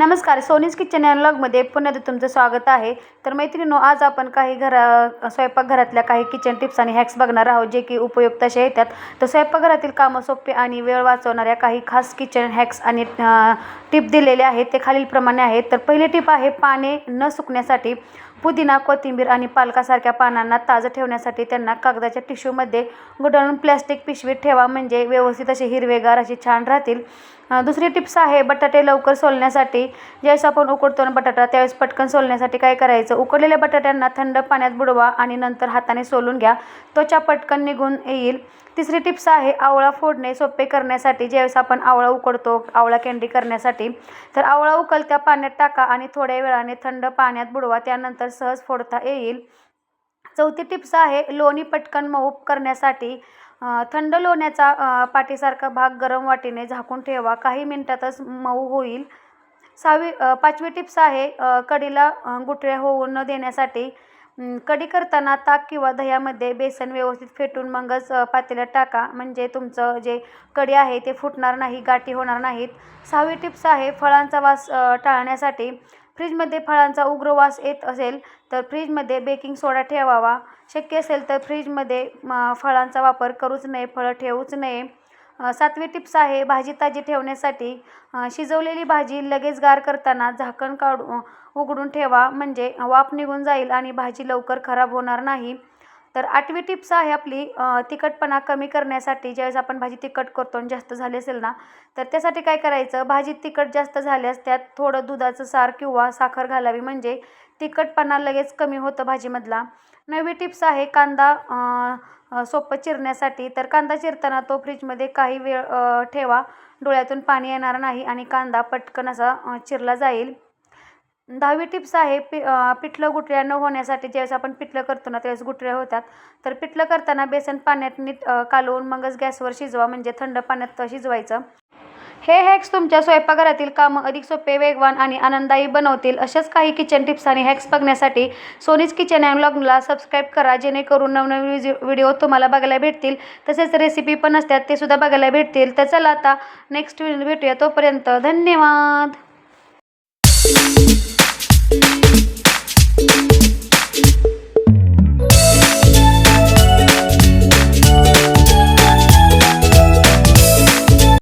नमस्कार सोनीज किचन या लॉगमध्ये पुन्हा एकदा तुमचं स्वागत आहे. तर मैत्रिणीनो आज आपण काही घरा स्वयंपाकघरातल्या काही किचन टिप्स आणि हॅक्स बघणार आहोत जे की उपयुक्त असे येतात. तर स्वयंपाकघरातील कामं सोपे आणि वेळ वाचवणाऱ्या काही खास किचन हॅक्स आणि टिप दिलेले आहेत ते खालीलप्रमाणे आहेत. तर पहिली टिप आहे पाने न सुकण्यासाठी. पुदिना कोथिंबीर आणि पालकासारख्या पानांना ताजं ठेवण्यासाठी त्यांना कागदाच्या टिश्यूमध्ये गुंडाळून प्लॅस्टिक पिशवीत ठेवा. म्हणजे व्यवस्थित असे हिरवेगार असे छान राहतील. दुसरी टिप्स आहे बटाटे लवकर सोलण्यासाठी. ज्यावेळेस आपण उकडतो ना बटाटा त्यावेळेस पटकन सोलण्यासाठी काय करायचं? उकडलेल्या बटाट्यांना थंड पाण्यात बुडवा आणि नंतर हाताने सोलून घ्या. त्वचा पटकन निघून येईल. तिसरी टिप्स आहे आवळा फोडणे सोपे करण्यासाठी. ज्यावेळेस आपण आवळा उकडतो आवळा कँडी करण्यासाठी तर आवळा उकळत्या पाण्यात टाका आणि थोड्या वेळाने थंड पाण्यात बुडवा. त्यानंतर सहज फोडता येईल. चौथी टिप्स आहे लोणी पटकन मऊ करण्यासाठी थंड लोण्याचा पाठीसारखा भाग गरम वाटीने झाकून ठेवा. काही मिनटातच मऊ होईल. सहावी पाचवी टिप्स आहे कडीला गुठळ्या होऊ न देण्यासाठी कढी करताना ताक किंवा दह्यामध्ये बेसन व्यवस्थित फेटून मगच पातेल्यात टाका. म्हणजे तुमचं जे कढी आहे ते फुटणार नाही गाठी होणार नाहीत. सहावी टिप्स आहे फळांचा वास टाळण्यासाठी. फ्रीजमध्ये फळांचा उग्र वास येत असेल तर फ्रीजमध्ये बेकिंग सोडा ठेवावा. शक्य असेल तर फ्रीजमध्ये फळांचा वापर करूच नये फळं ठेवूच नये. सातवी टिप्स आहे भाजी ताजी ठेवण्यासाठी शिजवलेली भाजी लगेच गार करताना झाकण काढू उघडून ठेवा म्हणजे वाफ निघून जाईल आणि भाजी लवकर खराब होणार नाही. तर आठवी टिप्स आहे आपली तिखटपणा कमी करण्यासाठी ज्यावेळेस आपण भाजी तिखट करतो आणि जास्त झाली असेल ना तर त्यासाठी काय करायचं भाजी तिखट जास्त झाल्यास त्यात थोडं दुधाचं सार किंवा साखर घालावी म्हणजे तिखटपणा लगेच कमी होतं भाजीमधला. नववी टिप्स आहे कांदा सोपं चिरण्यासाठी तर कांदा चिरताना तो फ्रीजमध्ये काही वेळ ठेवा. डोळ्यातून पाणी येणार नाही आणि कांदा पटकन असा चिरला जाईल. दहावी टिप्स आहे पि पिठलं गुठळ्या न होण्यासाठी ज्यावेळेस आपण पिठलं करतो ना त्यावेळेस गुठळ्या होतात. तर पिठलं करताना बेसन पाण्यात नीट कालवून मगच गॅसवर शिजवा म्हणजे थंड पाण्यात शिजवायचं. हे हॅक्स तुमच्या स्वयंपाकघरातील कामं अधिक सोपे वेगवान आणि आनंददायी बनवतील अशाच काही किचन टिप्स आणि हॅक्स बघण्यासाठी सोनीज किचन अँड ब्लॉगला सबस्क्राईब करा जेणेकरून नवनवीन व्हिडिओ तुम्हाला बघायला भेटतील. तसेच रेसिपी पण असतात ते सुद्धा बघायला भेटतील. तर चला आता नेक्स्ट व्हिडिओ भेटूया. तोपर्यंत धन्यवाद!